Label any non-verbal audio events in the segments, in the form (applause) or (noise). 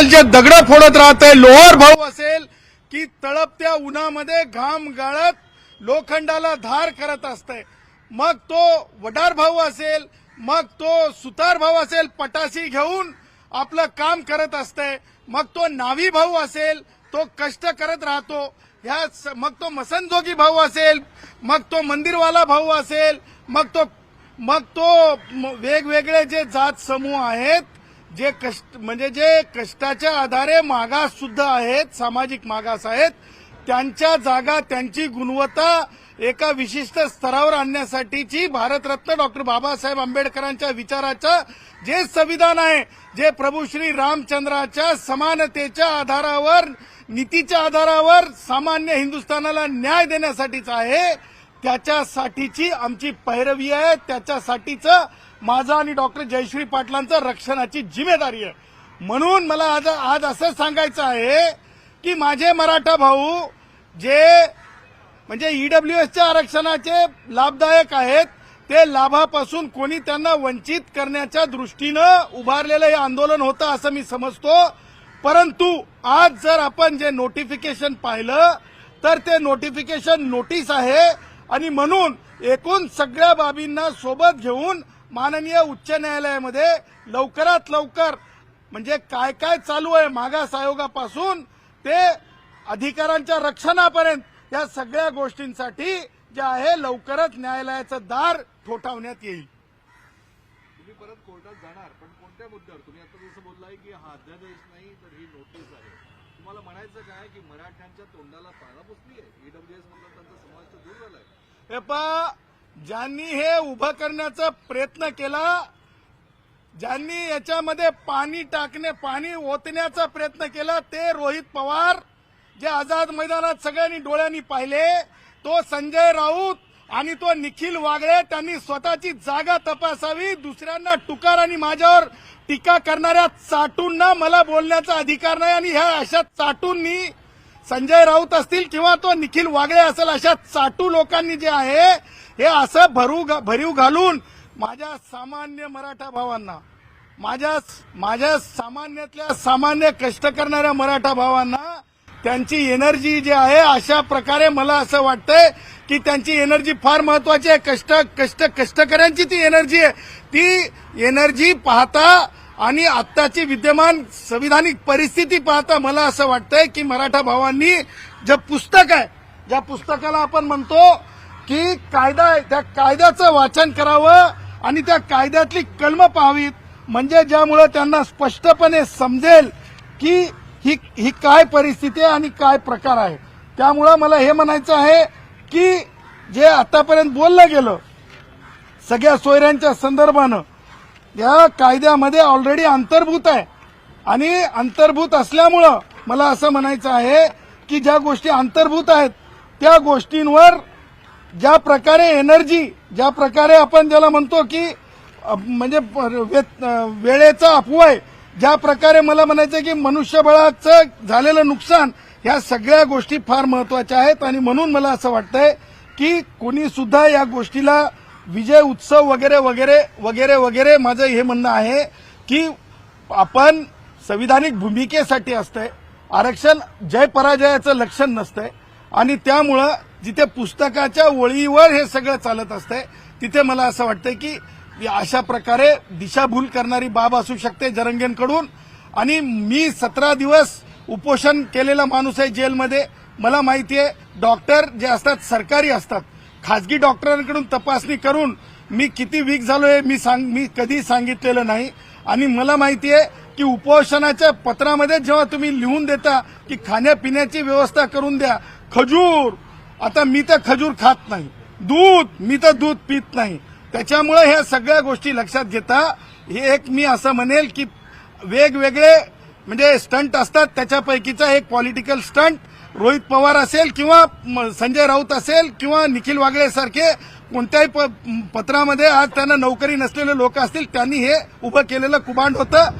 असेल जे दगड फोडत आहे लोअर भाऊ असेल की तळपत्या उन्हामध्ये घाम गाळत लोखंडाला धार करत असते मग तो वडार भाऊ असेल मग तो सुतार भाऊ असेल पटाशी घेऊन आपलं काम करत असते मग तो नावी भाऊ असेल तो कष्ट करत राहतो. ह्या स- मग तो मसनजोगी भाऊ असेल मग तो मंदिरवाला भाऊ असेल मग तो मग तो वेगवेगळे जे जात समूह आहेत जे कष्ट म्हणजे जे कष्टाच्या आधारे मागास सुद्धा आहेत सामाजिक मागास आहेत त्यांच्या जागा त्यांची गुणवत्ता एका विशिष्ट स्तरावर आणण्यासाठीची भारतरत्न डॉक्टर बाबासाहेब आंबेडकरांच्या विचाराचं जे संविधान आहे जे प्रभू श्री रामचंद्राच्या समानतेच्या आधारावर नीतीच्या आधारावर सामान्य हिंदुस्थानाला न्याय देण्यासाठीच आहे त्याच्यासाठीची आमची पैरवी आहे. त्याच्यासाठीचं माझं आणि डॉक्टर जयश्री पाटलांचं रक्षणाची जिम्मेदारी आहे. म्हणून मला आज आज असं सांगायचं आहे की माझे मराठा भाऊ जे म्हणजे ईडब्ल्यू एसच्या आरक्षणाचे लाभदायक आहेत ते लाभापासून कोणी त्यांना वंचित करण्याच्या दृष्टीनं उभारलेलं हे आंदोलन होतं असं मी समजतो. परंतु आज जर आपण जे नोटिफिकेशन पाहिलं तर ते नोटिफिकेशन नोटीस आहे. आणि म्हणून एकूण सगळ्या बाबींना सोबत घेऊन माननीय उच्च न्यायालयामध्ये लवकरात लवकर म्हणजे काय काय चालू आहे मागास आयोगापासून ते अधिकारांच्या रक्षणापर्यंत या सगळ्या गोष्टींसाठी जे आहे लवकरच न्यायालयाचं दार ठोठावण्यात येईल. तुम्ही परत कोर्टात जाणार पण कोणत्या मुद्द्यावर? तुम्ही आता जसं बोललाय की हा अध्यादेश नाही तर ही नोटीस आहे. तुम्हाला म्हणायचं काय की मराठ्यांच्या तोंडाला पाळा पुसली आहे ईडब्ल्यूएस मधला त्यांचा समाज तर दूर झालाय हे ज्यांनी हे उभं करण्याचा प्रयत्न केला ज्यांनी याच्यामध्ये पाणी टाकणे पाणी ओतण्याचा प्रयत्न केला ते रोहित पवार जे आझाद मैदानात सगळ्यांनी डोळ्यांनी पाहिले तो संजय राऊत आणि तो निखिल वागळे त्यांनी स्वतःची जागा तपासावी दुसऱ्यांना टुकार आणि माझ्यावर टीका करणाऱ्या चाटूंना मला बोलण्याचा अधिकार नाही आणि ह्या अशा चाटूंनी संजय राऊत असतील किंवा तो निखिल वागळे असेल अशा चाटू लोकांनी जे आहे हे असं भरू भरीव घालून माझ्या सामान्य मराठा भावांना माझ्या माझ्या सामान्यातल्या सामान्य कष्ट करणाऱ्या मराठा भावांना त्यांची एनर्जी जी आहे अशा प्रकारे मला असं वाटतंय की त्यांची एनर्जी फार महत्वाची आहे. कष्ट कष्ट कष्टकऱ्यांची ती एनर्जी आहे. ती एनर्जी पाहता आणि आत्ताची विद्यमान संविधानिक परिस्थिती पाहता मला असं वाटतंय की मराठा भावांनी जे पुस्तक आहे ज्या पुस्तकाला आपण म्हणतो की कायदा आहे त्या कायद्याचं वाचन करावं आणि त्या कायद्यातली कलमं पाहावीत म्हणजे ज्यामुळे त्यांना स्पष्टपणे समजेल की ही ही काय परिस्थिती आहे आणि काय प्रकार आहे. त्यामुळं मला हे म्हणायचं आहे की जे आतापर्यंत बोललं गेलं सगळ्या सोयऱ्यांच्या संदर्भानं या कायद्यामध्ये ऑलरेडी अंतर्भूत आहे. आणि अंतर्भूत असल्यामुळं मला असं म्हणायचं आहे की ज्या गोष्टी अंतर्भूत आहेत त्या गोष्टींवर ज्या प्रकारे एनर्जी ज्या प्रकारे आपण ज्याला म्हणतो की म्हणजे वेळेचा अपव्यय ज्या प्रकारे मला म्हणायचं की मनुष्यबळाचं झालेलं नुकसान ह्या सगळ्या गोष्टी फार महत्त्वाच्या आहेत. आणि म्हणून मला असं वाटतंय की कोणी सुद्धा या गोष्टीला विजय उत्सव वगैरे वगैरे वगैरे वगैरे माझं हे म्हणणं आहे की आपण संविधानिक भूमिकेसाठी असतंय. आरक्षण जय पराजयाचं लक्षण नसतंय. आणि त्यामुळं जिथे पुस्तकाच्या ओळीवर हे सगळं चालत असतंय तिथे मला असं वाटतंय की अशा प्रकारे दिशाभूल करणारी बाब असू शकते जरंगेंकडून. आणि मी सतरा दिवस उपोषण केलेला माणूस आहे जेलमध्ये. मला माहिती आहे डॉक्टर जे असतात सरकारी असतात खाजगी डॉक्टरांकडून तपासणी करून मी किती वीक झालोय मी सांग मी कधी सांगितलेलं नाही. आणि मला माहिती आहे की उपोषणाच्या पत्रामध्ये जेव्हा तुम्ही लिहून देता की खाण्यापिण्याची व्यवस्था करून द्या खजूर. आता मी तर खजूर खात नाही. दूध मी तर दूध पित नाही. त्याच्यामुळे ह्या सगळ्या गोष्टी लक्षात घेता. हे एक मी असं म्हणेल की वेगवेगळे म्हणजे स्टंट असतात त्याच्यापैकीचा एक पॉलिटिकल स्टंट. रोहित पवार असेल किंवा संजय राऊत असेल किंवा निखिल वागळे सारखे कोणत्याही प- पत्रामध्ये आज त्यांना नोकरी नसलेले लोक असतील त्यांनी हे उभं केलेलं कुभांड होतं.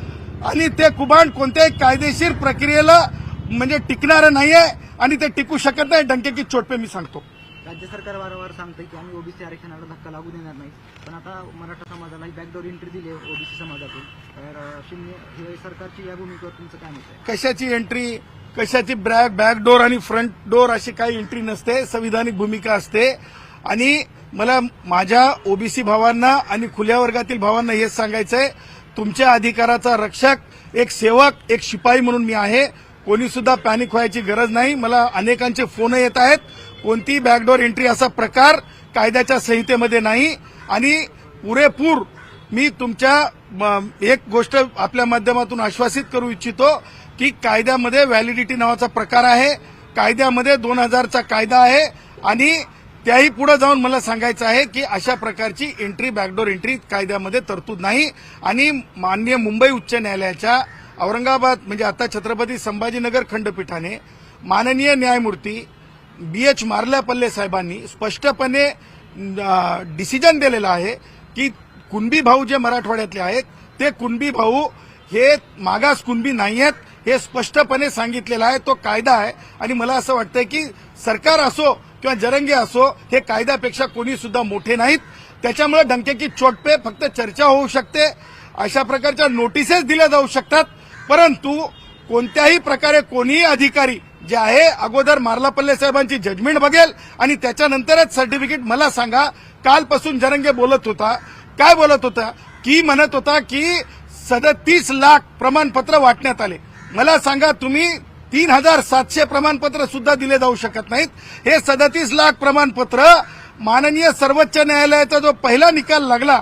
आणि ते कुभांड कोणत्याही कायदेशीर प्रक्रियेला म्हणजे टिकणारं नाहीये आणि ते टिकू शकत नाही. डंके की चोट पे मी सांगतो. राज्य सरकार वारंवार सांगतंय की आम्ही ओबीसी आरक्षणाला धक्का लागू देणार नाही. पण आता मराठा समाजाला ही बॅकडोर एंट्री दिली ओबीसी समाजातून. तर शिंदे हे सरकारची या भूमिकेवर तुमचं काय आहे? कशाची एंट्री कशाची बॅक बॅक डोर आणि फ्रंट डोर अशी काही एंट्री नसते संविधानिक भूमिका असते. आणि मला माझ्या ओबीसी भावांना आणि खुल्या वर्गातील भावांना हेच सांगायचंय तुमच्या अधिकाराचा रक्षक एक सेवक एक शिपाई म्हणून मी आहे. कोणी सुद्धा पॅनिक व्हायची गरज नाही. मला अनेकांचे फोन येत आहेत. कोणतीही बॅकडोर एंट्री असा प्रकार कायद्याच्या संहितेमध्ये नाही. आणि पुरेपूर मी तुमच्या म, एक गोष्ट आपल्या माध्यमातून आश्वासित करू इच्छितो. की कायद्यामध्ये व्हॅलिडिटी नावाचा प्रकार आहे कायद्यामध्ये दोन हजारचा कायदा आहे आणि त्याही पुढे जाऊन मला सांगायचं आहे की अशा प्रकारची एंट्री बॅकडोर एंट्री कायद्यामध्ये तरतूद नाही आणि माननीय मुंबई उच्च न्यायालयाच्या औरंगाबाद म्हणजे आता छत्रपती संभाजीनगर खंडपीठाने माननीय न्यायमूर्ती बी एच मार्ल्यापल्ले साहेबांनी स्पष्टपणे डिसिजन दिलेलं आहे की कुणबी भाऊ जे मराठवाड्यातले आहेत ते कुणबी भाऊ हे मागास कुणबी नाही आहेत हे स्पष्टपणे सांगितलेलं आहे तो कायदा आहे. आणि मला असं वाटतंय की सरकार असो किंवा जरंगे असो हे कायद्यापेक्षा कोणी सुद्धा मोठे नाहीत. त्याच्यामुळे डंकेकी चोटपे फक्त चर्चा होऊ शकते. अशा प्रकारच्या नोटिसेस दिल्या जाऊ शकतात. परंतु कोणत्याही प्रकारे कोणीही अधिकारी जे आहे अगोदर मार्लापल्ले साहेबांची जजमेंट बघेल आणि त्याच्यानंतरच सर्टिफिकेट मला सांगा. कालपासून जरंगे बोलत होता. काय बोलत होता? की म्हणत होता की सदतीस लाख प्रमाणपत्र वाटण्यात आले. मला सांगा तुम्ही तीन हजार सातशे प्रमाणपत्र सुद्धा दिले जाऊ शकत नाहीत. हे सदतीस लाख प्रमाणपत्र माननीय सर्वोच्च न्यायालयाचा जो पहिला निकाल लागला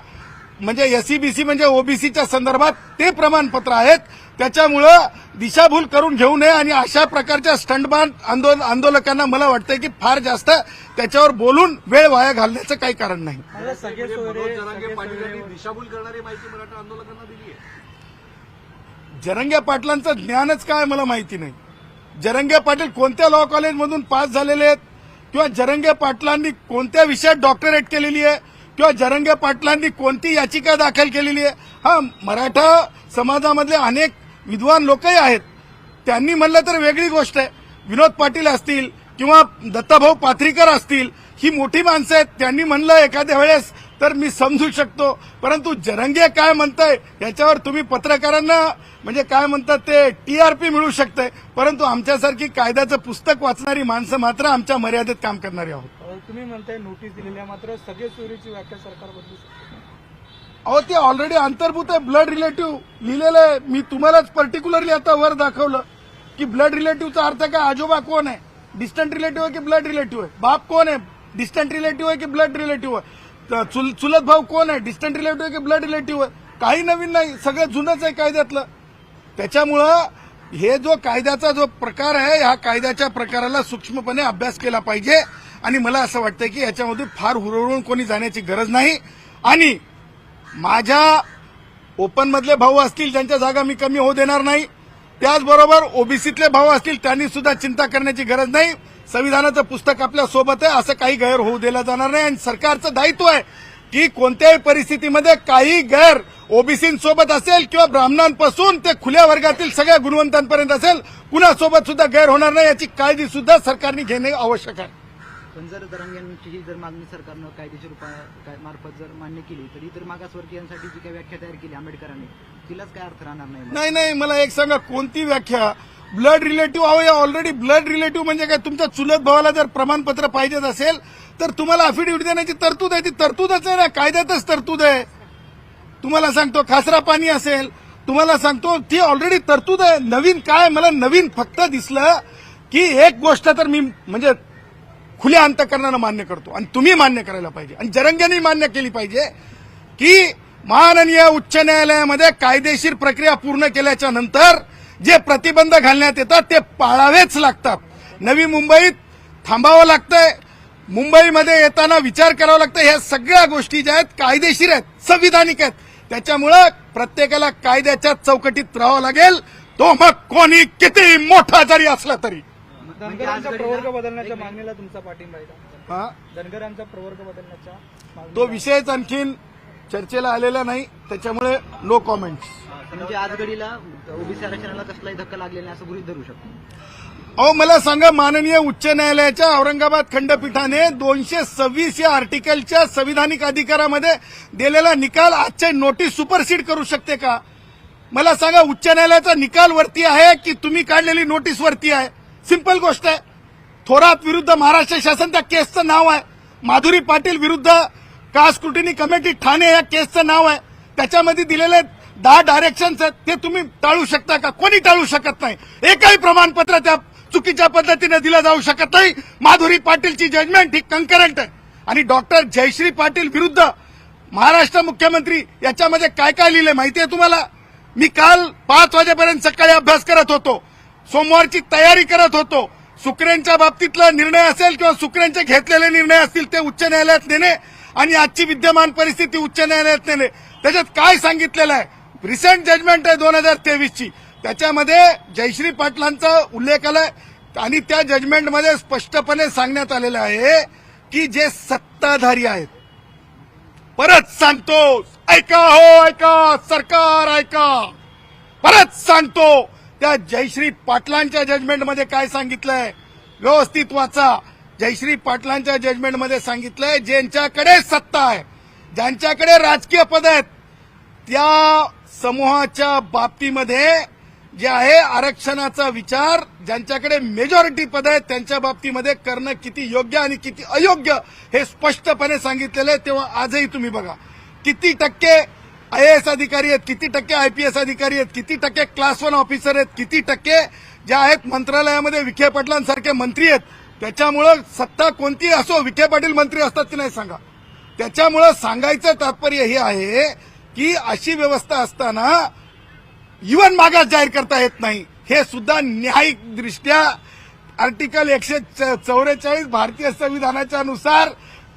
म्हणजे एसईबीसी म्हणजे ओबीसीच्या संदर्भात ते प्रमाणपत्र आहेत. त्याच्यामुळं दिशाभूल करून घेऊ नये आणि अशा प्रकारच्या स्टंटबान आंदोल आंदोलकांना मला वाटतंय की फार जास्त त्याच्यावर बोलून वेळ वाया घालण्याचं काही कारण नाही. मनोज जरांगे पाटील यांनी दिशाभूल करणारी माहिती मराठा आंदोलकांना दिली आहे. जरंग्या पाटलांचं ज्ञानच काय मला माहिती नाही. जरंगे पाटील कोणत्या लॉ कॉलेजमधून पास झालेले आहेत? किंवा जरंगे पाटलांनी कोणत्या विषयात डॉक्टरेट केलेली आहे? किंवा जरंगे पाटलांनी कोणती याचिका दाखल केलेली आहे? हा मराठा समाजामधले अनेक विद्वान लोकही आहेत. त्यांनी म्हणलं तर वेगळी गोष्ट आहे. विनोद पाटील असतील किंवा दत्ताभाऊ पाथरीकर असतील ही मोठी माणसं आहेत. त्यांनी म्हणलं एखाद्या वेळेस तर मी समजू शकतो. परंतु जरंगे काय म्हणताय याच्यावर तुम्ही पत्रकारांना म्हणजे काय म्हणतात ते टीआरपी मिळू शकते परंतु आमच्यासारखी कायद्याचं पुस्तक वाचणारी माणसं मात्र आमच्या मर्यादेत काम करणारी आहोत. तुम्ही म्हणताय नोटीस दिलेली आहे मात्र सगळे चोरीची व्याख्या सरकार बदलू शकते. अहो ते ऑलरेडी अंतर्भूत आहे. ब्लड रिलेटिव्ह लिहिलेलं आहे. मी तुम्हालाच पर्टिक्युलरली आता वर दाखवलं की ब्लड रिलेटिव्हचा अर्थ काय? आजोबा कोण आहे? डिस्टंट रिलेटिव्ह आहे की ब्लड रिलेटिव्ह आहे? बाप कोण आहे? डिस्टंट रिलेटिव्ह आहे की ब्लड रिलेटिव्ह आहे? चुल- चुलत भाऊ कोण आहे? डिस्टंट रिलेटिव्ह आहे की ब्लड रिलेटिव्ह आहे? काही नवीन नाही. सगळं जुनंच आहे कायद्यातलं. त्याच्यामुळं हे जो कायद्याचा जो प्रकार आहे ह्या कायद्याच्या प्रकाराला सूक्ष्मपणे अभ्यास केला पाहिजे. आणि मला असं वाटतं की याच्यामध्ये फार हुरळून कोणी जाण्याची गरज नाही. आणि माझ्या ओपनमधले भाऊ असतील त्यांच्या जागा मी कमी होऊ देणार नाही. त्याचबरोबर ओबीसीतले भाऊ असतील त्यांनी सुद्धा चिंता करण्याची गरज नाही. संविधानाचं पुस्तक आपल्यासोबत आहे असं काही गैर होऊ दिला जाणार नाही. आणि सरकारचं दायित्व आहे की कोणत्याही परिस्थितीमध्ये काही गैर ओबीसींसोबत असेल किंवा ब्राह्मणांपासून ते खुल्या वर्गातील सगळ्या गुणवंतांपर्यंत असेल कुणासोबत सुद्धा गैर होणार नाही याची काळजी सुद्धा सरकारने घेणे आवश्यक आहे. पण जर दरंग्यांची ही जर मागणी सरकारनं कायदेशीर उपाय मार्फत जर मान्य केली तर इतर मागासवर्गीयांसाठी जी काही व्याख्या तयार केली आंबेडकरांनी तिलाच काय अर्थ राहणार नाही? नाही नाही मला एक सांगा कोणती व्याख्या? ब्लड रिलेटिव्ह अहो या ऑलरेडी ब्लड रिलेटिव्ह म्हणजे काय? तुमच्या चुलत भावाला जर प्रमाणपत्र पाहिजेच असेल तर तुम्हाला अफिडेव्हिट देण्याची तरतूद आहे ती तरतूदच आहे ना? कायद्यातच तरतूद आहे. तुम्हाला सांगतो खासरा पाणी असेल तुम्हाला सांगतो ती ऑलरेडी तरतूद आहे. नवीन काय? मला नवीन फक्त दिसलं की एक गोष्ट तर मी म्हणजे खुल्या अंतकरणानं मान्य करतो. आणि तुम्ही मान्य करायला पाहिजे. आणि जरंग्यांनी मान्य केली पाहिजे की माननीय उच्च न्यायालयामध्ये कायदेशीर प्रक्रिया पूर्ण केल्याच्यानंतर जे प्रतिबंध घालण्यात येतात ते पाळावेच लागतात. नवी मुंबईत थांबावं लागतंय. मुंबईमध्ये येताना विचार करावा लागतं ह्या सगळ्या गोष्टी ज्या आहेत कायदेशीर आहेत संविधानिक आहेत. त्याच्यामुळं प्रत्येकाला कायद्याच्या चौकटीत राहावं लागेल. तो मग कोणी किती मोठा जरी असला तरी. धनगरांचा प्रवर्ग बदलण्याच्या मागणीला तुमचा पाठिंबा आहे का? हा? धनगरांचा प्रवर्ग बदलण्याच्या तो विषयच आणखीन. चर्चेला आलेला नाही. त्याच्यामुळे नो कॉमेंट्स म्हणजे आज घडीला ओबीसी आरक्षणाला कसलाही धक्का लागलेला नाही असं गृहीत धरू शकतो. अहो मला सांगा माननीय उच्च न्यायालयाच्या औरंगाबाद खंडपीठाने दोनशे सव्वीस या आर्टिकलच्या संविधानिक अधिकारामध्ये दिलेला निकाल आजच्या नोटीस सुपरसीड करू शकते का? मला सांगा उच्च न्यायालयाचा निकाल वरती आहे की तुम्ही काढलेली नोटीस वरती आहे? सिंपल गोष्ट आहे. थोरात विरुद्ध महाराष्ट्र शासन त्या केसचं नाव आहे. माधुरी पाटील विरुद्ध का स्क्रुटिनी कमिटी ठाणे या केसचं नाव आहे. त्याच्यामध्ये दिलेले दहा डायरेक्शन्स आहेत. ते तुम्ही टाळू शकता का? कोणी टाळू शकत नाही? एकही प्रमाणपत्र त्या चुकीच्या पद्धतीने दिलं जाऊ शकत नाही. माधुरी पाटीलची जजमेंट ही कंकरंट आहे. आणि डॉक्टर जयश्री पाटील विरुद्ध महाराष्ट्र मुख्यमंत्री याच्यामध्ये काय काय लिहिलंय माहिती आहे तुम्हाला? मी काल पाच वाजेपर्यंत सकाळी अभ्यास करत होतो. सोमवारची तयारी करत होतो. सुकरेंच्या बाबतीतला निर्णय असेल किंवा सुकरेंचे घेतलेले निर्णय असतील ते उच्च न्यायालयात नेणे आणि आजची विद्यमान परिस्थिती उच्च न्यायालयात नेणे. त्याच्यात काय सांगितलेलं आहे? रिसेंट जजमेंट आहे दोन हजार तेवीसची. त्याच्यामध्ये जयश्री पाटलांचा उल्लेख आलाय. आणि त्या जजमेंटमध्ये स्पष्टपणे सांगण्यात आलेलं आहे की जे सत्ताधारी आहेत. परत सांगतो. ऐका हो ऐका. सरकार ऐका. परत सांगतो. त्या जयश्री पाटलांच्या जजमेंटमध्ये काय सांगितलंय? व्यवस्थित वाचा. जयश्री पाटलांच्या जजमेंटमध्ये सांगितलंय ज्यांच्याकडे सत्ता आहे ज्यांच्याकडे राजकीय पद आहेत त्या समूहाच्या बाबतीमध्ये जे आहे आरक्षणाचा विचार ज्यांच्याकडे मेजॉरिटी पद आहेत त्यांच्या बाबतीमध्ये करणं किती योग्य आणि किती अयोग्य हे स्पष्टपणे सांगितलेलं आहे तेव्हा आजही तुम्ही बघा. किती टक्के आय एस अधिकारी आहेत किती टक्के आयपीएस अधिकारी आहेत किती टक्के क्लास वन ऑफिसर आहेत किती टक्के जे आहेत मंत्रालयामध्ये विखे पाटलांसारखे मंत्री आहेत. त्याच्यामुळं सत्ता कोणती असो विखे पाटील मंत्री असतात की नाही सांगा. त्याच्यामुळं सांगायचं तात्पर्य हे आहे की अशी व्यवस्था असताना इवन मागास जाहीर करता येत नाही. हे सुद्धा न्यायिक दृष्ट्या आर्टिकल एकशे चौवेचाळीस भारतीय संविधानाच्या नुसार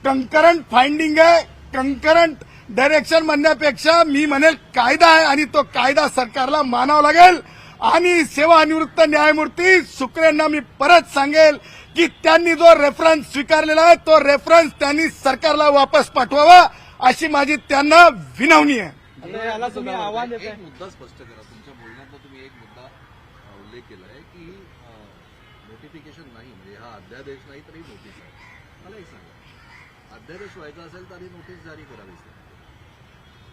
कंकरंट फाइंडिंग आहे. कंकरंट डायरेक्शन म्हणण्यापेक्षा मी म्हणेल कायदा आहे आणि तो कायदा सरकारला मानावा लागेल. आणि सेवानिवृत्त न्यायमूर्ती सुकरेंना मी परत सांगेल की त्यांनी जो रेफरन्स स्वीकारलेला आहे तो रेफरन्स त्यांनी सरकारला वापस पाठवावा अशी माझी त्यांना विनवणी आहे. आता याला तुम्ही आव्हान एक देताय. मुद्दा स्पष्ट करा. तुमच्या बोलण्यात तुम्ही एक मुद्दा अ, उल्लेख केलाय की नोटिफिकेशन नाही म्हणजे हा अध्यादेश नाही तरी नोटीस आहे. मला एक सांगा. अध्यादेश व्हायचा असेल तर आधी नोटीस जारी करावी.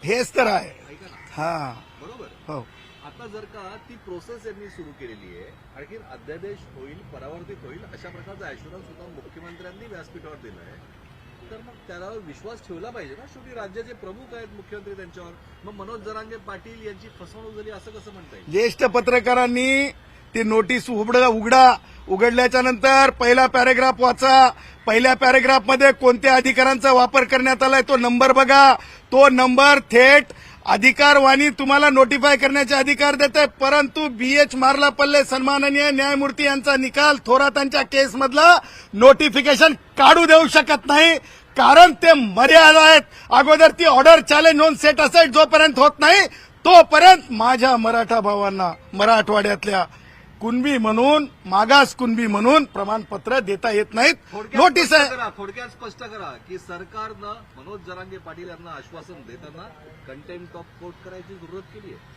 हेच तर आहे. ऐका ना. हा. बरोबर. हो. आता जर का ती प्रोसेस यांनी सुरू केलेली आहे आणखी अध्यादेश होईल परावर्तित होईल अशा प्रकारचा ऍश्युरन्स सुद्धा मुख्यमंत्र्यांनी व्यासपीठावर दिला आहे तर मग त्याला विश्वास ठेवला पाहिजे ना? शेवटी राज्याचे प्रमुख आहेत मुख्यमंत्री त्यांच्यावर. मग मनोज जरांगे पाटील यांची फसवणूक झाली असं कसं म्हणता येईल? ज्येष्ठ पत्रकारांनी ती नोटीस उघडा उघडा. उघडल्याच्या नंतर पहिला पॅरेग्राफ वाचा. पहिल्या पॅरेग्राफमध्ये कोणत्या अधिकारांचा वापर करण्यात आलाय तो नंबर बघा. तो नंबर थेट अधिकारवाणी तुम्हाला नोटिफाय करण्याचे अधिकार देते परंतु बी एच मार्लापल्ले सन्माननीय न्यायमूर्ती यांचा निकाल थोरातांच्या केसमधला नोटिफिकेशन काढू देऊ शकत नाही. कारण ते मर्यादा आहेत. अगोदर ती ऑर्डर चॅलेंज होऊन सेट असेल जोपर्यंत होत नाही तोपर्यंत माझ्या मराठा भावांना मराठवाड्यातल्या कुणबी म्हणून मागास कुणबी म्हणून प्रमाणपत्र देता येत नाहीत. नोटीस आहे थोडक्यात स्पष्ट करा की सरकारनं मनोज जरांगे पाटील यांना आश्वासन देताना कंटेम्प्ट ऑफ कोर्ट करायची जरूरत केली आहे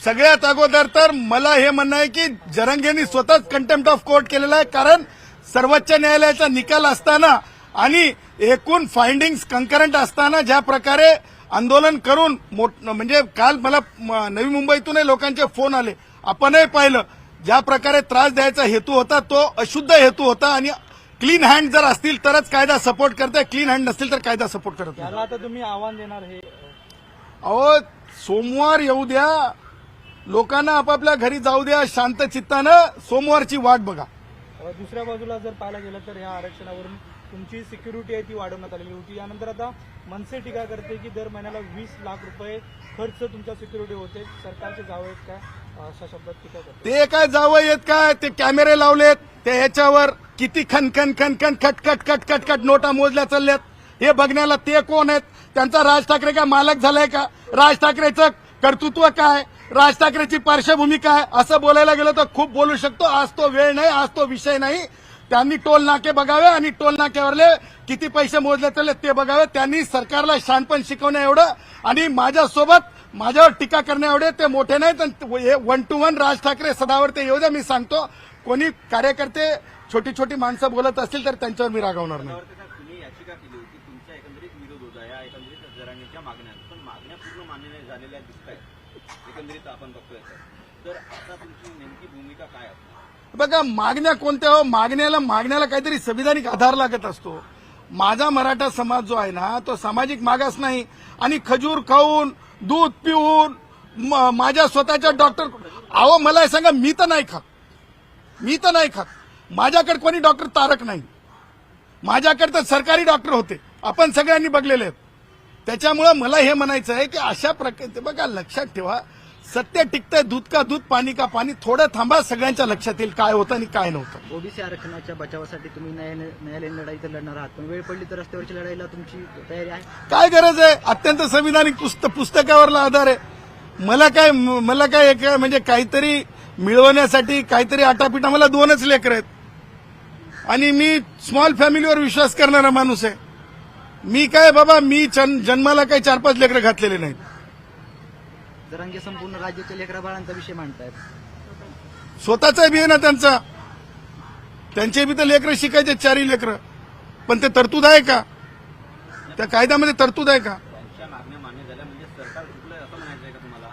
सगळ्यात अगोदर तर मला हे म्हणणं आहे की जरंगेंनी स्वतःच कंटेम्प्ट ऑफ कोर्ट केलेला आहे कारण सर्वोच्च न्यायालयाचा निकाल असताना आणि एकूण फाइंडिंग्स कंकरंट असताना ज्या प्रकारे आंदोलन करून म्हणजे काल मला नवी मुंबईतूनही लोकांचे फोन आले. आपणही पाहिलं. ज्या प्रकारे त्रास द्यायचा हेतू होता तो अशुद्ध हेतू होता आणि क्लीन हँड जर असतील तरच कायदा सपोर्ट करते क्लीन हँड नसतील तर कायदा सपोर्ट करत नाही. याला आता तुम्ही आव्हान देणार हे? अहो सोमवार येऊ द्या. लोकांना आपापल्या घरी जाऊ द्या शांत चित्तानं सोमवारची वाट बघा. दुसऱ्या बाजूला जर पाहायला गेलं तर या आरक्षणावरून तुमची सिक्युरिटी आहे ती वाढवण्यात आलेली होती. यानंतर आता मनसे टीका करते की दर महिन्याला वीस लाख रुपये खर्च तुमच्या सिक्युरिटी होते. सरकारचे जावं आहेत काय? ते काय जावं येत काय? ते कॅमेरे लावलेत. ते ह्याच्यावर किती खनखन खनखन खटखट खटखट खट नोटा मोजल्या चालल्यात. हे बघण्याला ते कोण आहेत? त्यांचा राज ठाकरे काय मालक झालाय का? राज ठाकरेचं कर्तृत्व काय? राज ठाकरेची पार्श्वभूमी काय? असं बोलायला गेलो तर खूप बोलू शकतो. आज तो वेळ नाही आज तो विषय नाही. त्यांनी टोल नाके बघावे आणि टोल नाक्यावरले किती पैसे मोजले चालले ते बघावे. त्यांनी सरकारला शानपण शिकवण्या एवढं. आणि माझ्यासोबत माझ्यावर टीका करण्या एवढे ते मोठे नाहीत हे one two one Raj Thackeray सदावर ते येऊ द्या मी सांगतो. कोणी कार्यकर्ते छोटी छोटी माणसं बोलत असतील तर त्यांच्यावर मी रागवणार नाही. बघा मागण्या कोणत्या हो? मागण्याला मागण्याला काहीतरी संविधानिक आधार लागत असतो. माझा मराठा समाज जो आहे ना तो सामाजिक मागास नाही. आणि खजूर खाऊन दूध पिऊन माझ्या स्वतःच्या डॉक्टर अहो मला हे सांगा मी तर नाही खात. मी तर नाही खात. माझ्याकडे कोणी डॉक्टर तारक नाही. माझ्याकडे तर सरकारी डॉक्टर होते. आपण सगळ्यांनी बघलेले आहेत. त्याच्यामुळं मला हे म्हणायचं आहे की अशा प्रकारे बघा लक्षात ठेवा. सत्य टिकतंय दूध का दूध पाणी का पाणी थोडं थांबा सगळ्यांच्या लक्षात येईल काय होतं आणि काय नव्हतं. ओबीसी आरक्षणाच्या बचावासाठी तुम्ही न्यायालय न्यायालयीन लढाई तर लढणार आहात पण वेळ पडली तर रस्त्यावरच्या लढाईला तुमची तयारी आहे? काय गरज आहे? अत्यंत संविधानिक पुस्त पुस्तकावरला आधार आहे. मला काय मला काय एक म्हणजे काहीतरी मिळवण्यासाठी काहीतरी आटापिटा मला दोनच लेकर आहेत. आणि मी स्मॉल फॅमिलीवर विश्वास करणारा माणूस आहे. मी काय बाबा मी जन- जन्माला काही चार पाच लेकरं घातलेले नाहीत. जरांगे संपूर्ण राज्याच्या लेकरा बाळांचा विषय मांडतायत. स्वतःचा बी आहे ना त्यांचा. त्यांचे बी तर लेकरं शिकायचे चारही लेकरं. पण ते तरतूद आहे का? त्या कायद्यामध्ये तरतूद आहे का? त्यांच्या मागण्या मान्य झाल्या म्हणजे सरकार चुकलंय असं म्हणायचं आहे का तुम्हाला?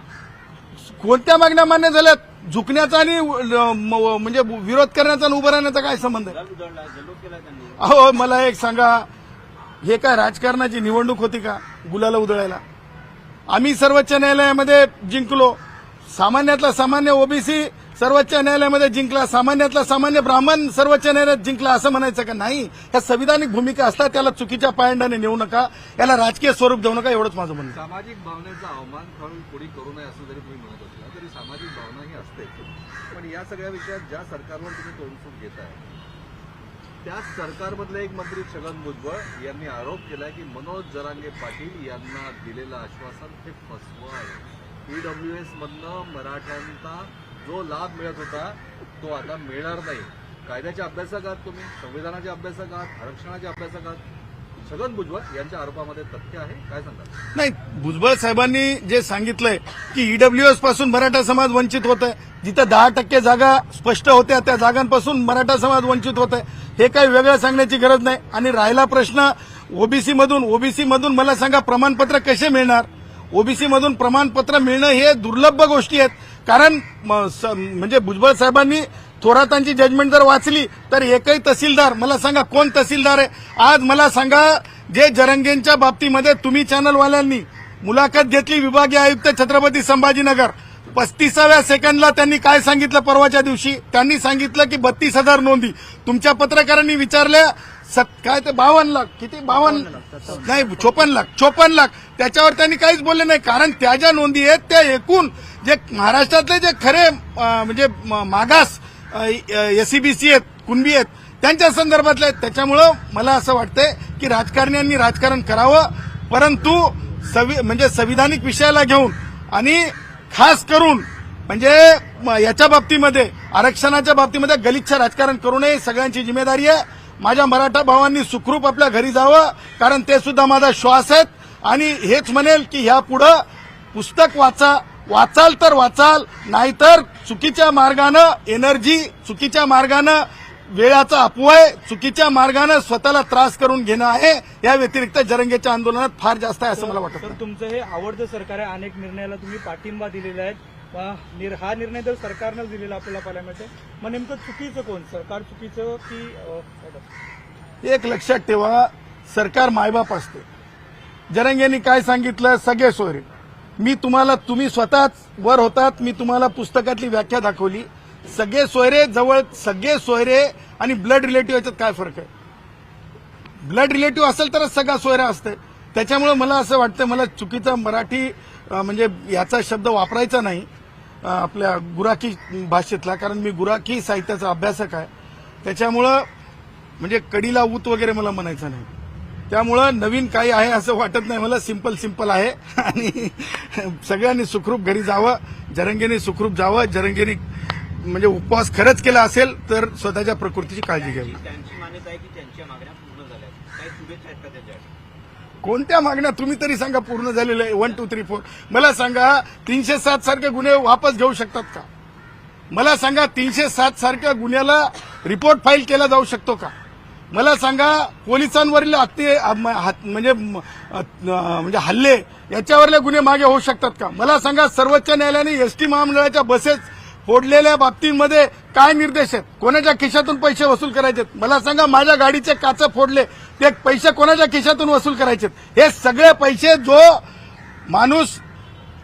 कोणत्या मागण्या मान्य झाल्यात? झुकण्याचा आणि म्हणजे विरोध करण्याचा आणि उभं राहण्याचा काय संबंध आहे? अहो मला एक सांगा. हे काय राजकारणाची निवडणूक होती का गुलाला उधळायला? आम्ही सर्वोच्च न्यायालयामध्ये जिंकलो. सामान्यातला सामान्य ओबीसी सर्वोच्च न्यायालयामध्ये जिंकला. सामान्यातला सामान्य ब्राह्मण सर्वोच्च न्यायालयात जिंकला असं म्हणायचं का? नाही. ह्या संविधानिक भूमिका असतात त्याला चुकीच्या पायंडाने नेऊ नका याला राजकीय स्वरूप देऊ नका एवढंच माझं म्हणणं सामाजिक भावनेचा अवमान करून कोणी करू नये असं जरी तुम्ही म्हणत असला तरी सामाजिक भावना ही असते पण या सगळ्या विषयात ज्या सरकारवर तुम्ही तोडफोड घेत आहे त्या सरकारमधले एक मंत्री छगन भुजबळ यांनी आरोप केलाय की मनोज जरांगे पाटील यांना दिलेलं आश्वासन हे फसवं आहे. ईडब्ल्यू एसमधनं मराठ्यांचा जो लाभ मिळत होता तो आता मिळणार नाही. कायद्याच्या अभ्यासक आहात तुम्ही संविधानाच्या अभ्यासक आहात आरक्षणाच्या अभ्यासक आहात. छगन भुजबळ यांच्या आरोपामध्ये तथ्य आहे? काय सांगतात नाही भुजबळ साहेबांनी जे सांगितलंय की ईडब्ल्यूएसपासून मराठा समाज वंचित होत आहे जिथं दहा टक्के जागा स्पष्ट होत्या त्या जागांपासून मराठा समाज वंचित होत आहे हे काही वेगळं सांगण्याची गरज नाही. आणि राहिला प्रश्न ओबीसी मधून ओबीसी मधून मला सांगा प्रमाणपत्र कसे मिळणार? ओबीसी मधून प्रमाणपत्र मिळणं हे दुर्लभ गोष्टी आहेत. कारण म, स- म्हणजे भुजबळ साहेबांनी थोरातांची जजमेंट जर वाचली तर एकही तहसीलदार मला सांगा कोण तहसीलदार आहे? आज मला सांगा जे जरंगेंच्या बाबतीमध्ये तुम्ही चॅनलवाल्यांनी मुलाखत घेतली विभागीय आयुक्त छत्रपती संभाजीनगर. पस्तीसाव्या सेकंडला त्यांनी काय सांगितलं परवाच्या दिवशी? त्यांनी सांगितलं की बत्तीस हजार नोंदी. तुमच्या पत्रकारांनी विचारल्या काय ते बावन्न लाख किती? बावन्न नाही चोपन्न लाख चोपन्न लाख. त्याच्यावर त्यांनी काहीच बोलले नाही कारण त्या ज्या नोंदी आहेत त्या एकूण जे महाराष्ट्रातले जे खरे म्हणजे म- मागास एसीबीसी आहेत कुणबी आहेत त्यांच्या संदर्भातले आहेत. त्याच्यामुळं मला असं वाटतंय की राजकारण्यांनी राजकारण करावं परंतु सवि म्हणजे संविधानिक विषयाला घेऊन आणि खास करून म्हणजे म- याच्या बाबतीमध्ये आरक्षणाच्या बाबतीमध्ये गलिच्छ राजकारण करू नये सगळ्यांची जिम्मेदारी आहे. माझ्या मराठा भावांनी सुखरूप आपल्या घरी जावं कारण ते सुद्धा माझा श्वास आहेत. आणि हेच म्हणेल की ह्या पुढं पुस्तक वाचा वाचाल तर वाचाल नाहीतर चुकीच्या मार्गानं एनर्जी चुकीच्या मार्गानं वेळाचा अपव्यय चुकीच्या मार्गानं स्वतःला त्रास करून घेणं आहे या व्यतिरिक्त जरंगेच्या आंदोलनात फार जास्त आहे असं मला वाटत. तुमचं हे आवडतं सरकार आहे अनेक निर्णयाला तुम्ही पाठिंबा दिलेला आहे. हा निर्णय जर सरकारनंच दिलेला आपल्याला पाहायला मिळते मग नेमकं चुकीचं कोण? सरकार चुकीचं की एक लक्षात ठेवा सरकार मायबाप असते. जरंगेंनी काय सांगितलं? सगळे सोयरे. मी तुम्हाला तुम्ही स्वतःच वर होतात. मी तुम्हाला पुस्तकातली व्याख्या दाखवली. सगळे सोयरे जवळ सगळे सोयरे आणि ब्लड रिलेटिव्ह याच्यात काय फरक आहे? ब्लड रिलेटिव्ह असेल तरच सगळा सोयरा असते त्याच्यामुळे मला असं वाटतं मला चुकीचा मराठी म्हणजे याचा शब्द वापरायचा नाही आपल्या गुराखी भाषेतला कारण मी गुराखी साहित्याचा अभ्यासक आहे. त्याच्यामुळं म्हणजे कडीला ऊत वगैरे मला म्हणायचं नाही. त्यामुळं नवीन काही आहे असं वाटत नाही मला. सिंपल सिंपल आहे. (laughs) आणि सगळ्यांनी सुखरूप घरी जावं. जरंगीने सुखरूप जावं. जरंगीने म्हणजे उपवास खरंच केला असेल तर स्वतःच्या प्रकृतीची काळजी घ्यावी. कोणत्या मागण्या? तुम्ही तरी सांगा पूर्ण झालेल्या आहे. वन टू थ्री फोर मला सांगा तीनशे सात सारखे गुन्हे वापस घेऊ शकतात का? मला सांगा तीनशे सात सारख्या गुन्ह्याला रिपोर्ट फाईल केला जाऊ शकतो का? मला सांगा पोलिसांवरील हत्ये हात- म्हणजे म्हणजे हल्ले याच्यावरले गुन्हे मागे होऊ शकतात का? मला सांगा सर्वोच्च न्यायालयाने एसटी महामंडळाच्या बसेस फोडलेल्या बाबतींमध्ये काय निर्देश आहेत? कोणाच्या खिशातून पैसे वसूल करायचे मला सांगा माझ्या गाडीचे काच फोडले ते पैसे कोणाच्या खिशातून वसूल करायचे हे सगळे पैसे जो माणूस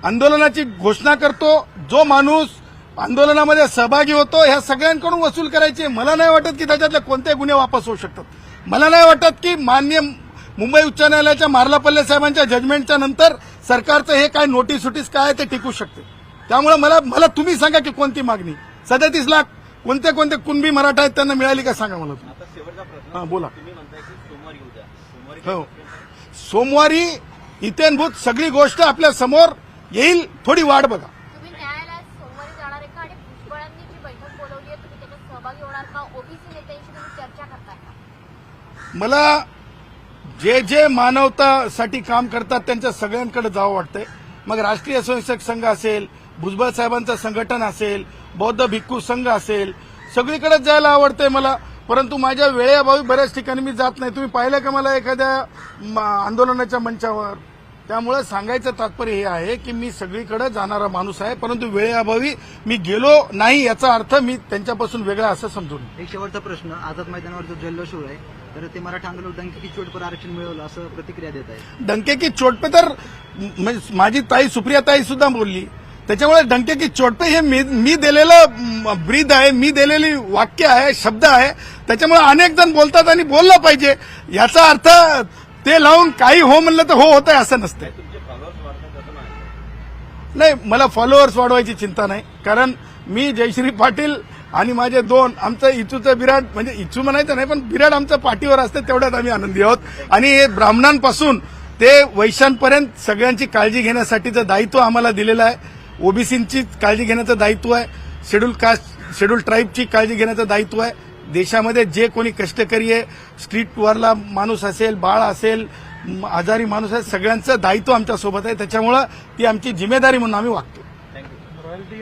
आंदोलनाची घोषणा करतो जो माणूस आंदोलनामध्ये सहभागी होतो ह्या सगळ्यांकडून वसूल करायचे. मला नाही वाटत की त्याच्यातले कोणते गुन्हे वापस होऊ शकतात. मला नाही वाटत की मान्य मुंबई उच्च न्यायालयाच्या मार्लापल्ले साहेबांच्या जजमेंटच्या नंतर सरकारचं हे काय नोटीस सुटीस काय आहे ते टिकू शकते. त्यामुळे मला मला तुम्ही सांगा की कोणती मागणी? सदतीस लाख कोणते कोणते कुणबी मराठा आहेत त्यांना मिळाली का सांगा मला तुम्ही. हा बोला. हो. सोमवारी इथेनभूत सगळी गोष्ट आपल्यासमोर येईल थोडी वाट बघा तुम्ही न्यायालयात सोमवारी जाणार आहे का आणि भुजबळांनी जी बैठक बोलवली आहे तुम्ही त्याच्यात सहभागी होणार का ओबीसी नेत्यांशी तुम्ही चर्चा करताय का मला जे जे मानवतासाठी काम करतात त्यांच्या सगळ्यांकडे जावं वाटतंय. मग राष्ट्रीय स्वयंसेवक संघ असेल भुजबळ साहेबांचं संघटन असेल बौद्ध भिक्खू संघ असेल सगळीकडेच जायला आवडतंय मला. परंतु माझ्या वेळेअभावी बऱ्याच ठिकाणी मी जात नाही. तुम्ही पाहिलं का मला एखाद्या म, आंदोलनाच्या मंचावर? त्यामुळे सांगायचं तात्पर्य हे आहे की मी सगळीकडे जाणारा माणूस आहे परंतु वेळेअभावी मी गेलो नाही याचा अर्थ मी त्यांच्यापासून वेगळा असं समजून एक शेवटचा प्रश्न. आझाद मैदानावर जो जल्लोष आहे. तर ते मराठा आंदोलन डंकी चोटपर आरक्षण मिळवलं असं प्रतिक्रिया देत आहे डंके की चोट पे तर म्हणजे माझी ताई सुप्रिया ताई सुद्धा बोलली. त्याच्यामुळे डंके की चोटपे हे मी मी दिलेलं ब्रीद आहे मी दिलेली वाक्य आहे शब्द आहे. त्याच्यामुळे अनेक जण बोलतात आणि बोललं पाहिजे. याचा अर्थ ते लावून काही हो म्हणलं तर हो होत आहे असं नसतंय. नाही मला फॉलोअर्स वाढवायची चिंता नाही. कारण मी जयश्री पाटील आणि माझे दोन आमचं इचूचं बिराड म्हणजे इचू म्हणायचं नाही पण बिराड आमचं पाठीवर असतं तेवढ्यात आम्ही आनंदी आहोत. आणि हे ब्राह्मणांपासून ते वैश्यांपर्यंत सगळ्यांची काळजी घेण्यासाठीचं दायित्व आम्हाला दिलेलं आहे. ओबीसींची काळजी घेण्याचं दायित्व आहे. शेड्यूल कास्ट शेड्यूल ट्राईबची काळजी घेण्याचं दायित्व आहे. देशामध्ये जे कोणी कष्टकरी आहे स्ट्रीटवरला माणूस असेल बाळ असेल आजारी माणूस आहे सगळ्यांचं दायित्व आमच्यासोबत आहे. त्याच्यामुळं ती आमची जिम्मेदारी म्हणून आम्ही वागतो. रॉयल्टी